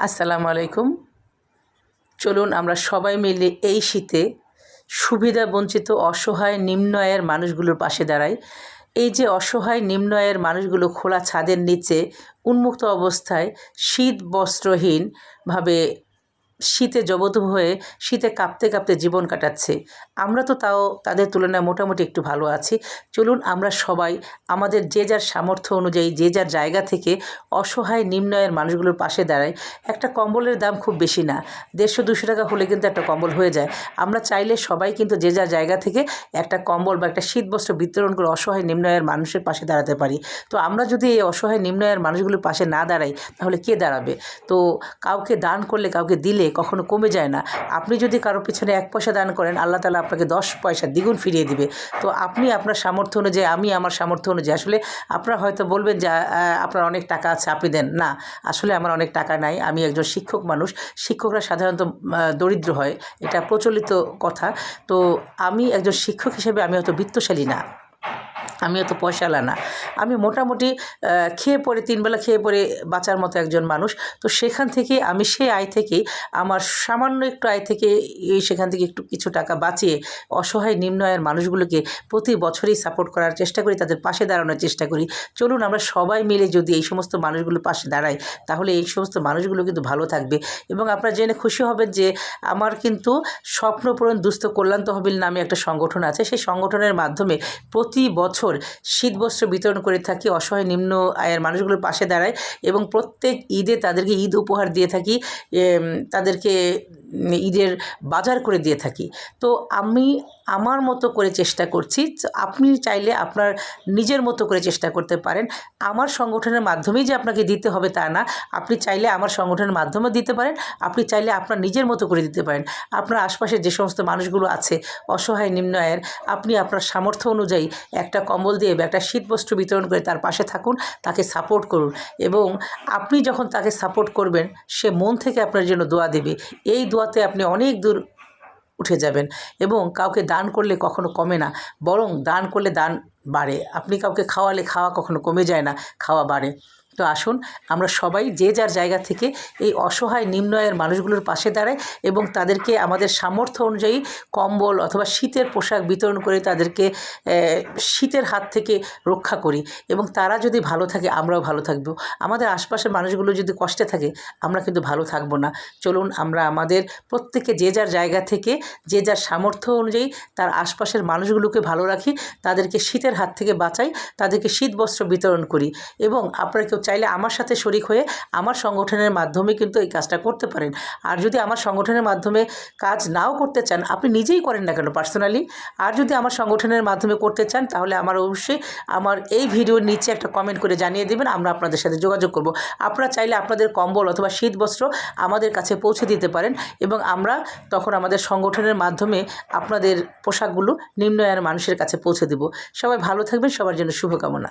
আসসালামু আলাইকুম। চলুন আমরা সবাই মিলে এই শীতে সুবিধা, বঞ্চিত, অসহায়, নিম্ন আয়ের মানুষগুলোর পাশে দাঁড়াই। এই যে অসহায়, নিম্ন আয়ের মানুষগুলো খোলা ছাদের নিচে উন্মুক্ত অবস্থায় শীত বস্ত্রহীনভাবে শীতে জবতু হয়ে শীতে কাঁপতে কাঁপতে জীবন কাটাচ্ছে। আমরা তো তাও তাদের তুলনায় মোটামুটি একটু ভালো আছি। চলুন আমরা সবাই আমাদের যে যার সামর্থ্য অনুযায়ী, যে যার জায়গা থেকে অসহায় নিম্ন আয়ের মানুষগুলোর পাশে দাঁড়াই, একটা কম্বলের দাম খুব বেশি না। দেড়শো, দুশো টাকা হলে কিন্তু একটা কম্বল হয়ে যায়। আমরা চাইলে সবাই কিন্তু যে যার জায়গা থেকে একটা কম্বল বা একটা শীতবস্ত্র বিতরণ করে অসহায় নিম্ন আয়ের মানুষের পাশে দাঁড়াতে পারি। তো আমরা যদি এই অসহায় নিম্ন আয়ের মানুষগুলোর পাশে না দাঁড়াই, তাহলে কে দাঁড়াবে? তো কাউকে দান করলে, কাউকে দিলে কখনো কমে যায় না। আপনি যদি কারও পিছনে এক পয়সা দান করেন, আল্লাহ তালা আপনাকে দশ পয়সা দ্বিগুণ ফিরিয়ে দিবে। তো আপনি আপনার সামর্থ্য অনুযায়ী, আমি আমার সামর্থ্য অনুযায়ী। আসলে আপনারা হয়তো বলবেন যে আপনার অনেক টাকা আছে, আপনি দেন। না, আসলে আমার অনেক টাকা নাই, আমি একজন শিক্ষক মানুষ। শিক্ষকরা সাধারণত দরিদ্র হয়। এটা প্রচলিত কথা। তো আমি একজন শিক্ষক হিসেবে আমি হয়তো বিত্তশালী না। আমি অত পয়সাওয়ালা না। আমি মোটামুটি খেয়ে পরে তিনবেলা খেয়ে পরে বাঁচার মতো একজন মানুষ। তো সেখান থেকে আমি সেই আয় থেকে, আমার সামান্য একটু আয় থেকে এই সেখান থেকে একটু কিছু টাকা বাঁচিয়ে অসহায় নিম্ন আয়ের মানুষগুলোকে প্রতি বছরই সাপোর্ট করার চেষ্টা করি, তাদের পাশে দাঁড়ানোর চেষ্টা করি। চলুন আমরা সবাই মিলে যদি এই সমস্ত মানুষগুলোর পাশে দাঁড়াই, তাহলে এই সমস্ত মানুষগুলো কিন্তু ভালো থাকবে। এবং আপনারা জেনে খুশি হবেন যে, আমার কিন্তু স্বপ্নপূরণ দুস্থ কল্যাণ তহবিল নামে একটা সংগঠন আছে। সেই সংগঠনের মাধ্যমে প্রতি বছর শীতবস্ত্র বিতরণ করে থাকি, অসহায় নিম্ন আয়ের মানুষগুলোর পাশে দাঁড়ায় এবং প্রত্যেক ঈদে তাদেরকে ঈদ উপহার দিয়ে থাকি। তাদেরকে ঈদের বাজার করে দিয়ে থাকি। তো আমি আমার মতো করে চেষ্টা করছি, আপনি চাইলে আপনার নিজের মতো করে চেষ্টা করতে পারেন। আমার সংগঠনের মাধ্যমেই যে আপনাকে দিতে হবে তা না, আপনি চাইলে আমার সংগঠনের মাধ্যমেও দিতে পারেন, আপনি চাইলে আপনার নিজের মতো করে দিতে পারেন। আপনার আশপাশের যে সমস্ত মানুষগুলো আছে, অসহায় নিম্ন আয়ের আপনি আপনার সামর্থ্য অনুযায়ী একটা কম্বল দিয়ে বা একটা শীতবস্ত্র বিতরণ করে তার পাশে থাকুন, তাকে সাপোর্ট করুন। এবং আপনি যখন তাকে সাপোর্ট করবেন, সে মন থেকে আপনার জন্য দোয়া দেবে। এই দোয়াতে আপনি অনেক দূর উঠে যাবেন এবং কাউকে দান করলে কখনো কমে না। বরং দান করলে দান বাড়ে। আপনি কাউকে খাওয়ালে খাওয়া কখনো কমে যায় না, খাওয়া বাড়ে। তো আসুন আমরা সবাই যে যার জায়গা থেকে এই অসহায় নিম্ন আয়ের মানুষগুলোর পাশে দাঁড়াই এবং তাদেরকে আমাদের সামর্থ্য অনুযায়ী কম্বল অথবা শীতের পোশাক বিতরণ করে তাদেরকে শীতের হাত থেকে রক্ষা করি এবং তারা যদি ভালো থাকে আমরাও ভালো থাকব। আমাদের আশপাশের মানুষগুলো যদি কষ্টে থাকে আমরা কিন্তু ভালো থাকব না। চলুন আমরা আমাদের প্রত্যেকে যে যার জায়গা থেকে, যে যার সামর্থ্য অনুযায়ী তার আশপাশের মানুষগুলোকে ভালো রাখি, তাদেরকে শীতের হাত থেকে বাঁচাই, তাদেরকে শীত বস্ত্র বিতরণ করি এবং আপনারা কেউ চাইলে আমার সাথে শরিক হয়ে আমার সংগঠনের মাধ্যমে কিন্তু এই কাজটা করতে পারেন। আর যদি আমার সংগঠনের মাধ্যমে কাজ নাও করতে চান, আপনি নিজেই করেন না কেন পার্সোনালি আর যদি আমার সংগঠনের মাধ্যমে করতে চান, তাহলে আমার অবশ্যই আমার এই ভিডিওর নিচে একটা কমেন্ট করে জানিয়ে দেবেন, আমরা আপনাদের সাথে যোগাযোগ করব। আপনারা চাইলে আপনাদের কম্বল অথবা শীত বস্ত্র আমাদের কাছে পৌঁছে দিতে পারেন এবং আমরা তখন আমাদের সংগঠনের মাধ্যমে আপনাদের পোশাকগুলো নিম্ন মানুষের কাছে পৌঁছে দেব। সবাই ভালো থাকবেন, সবার জন্য শুভকামনা।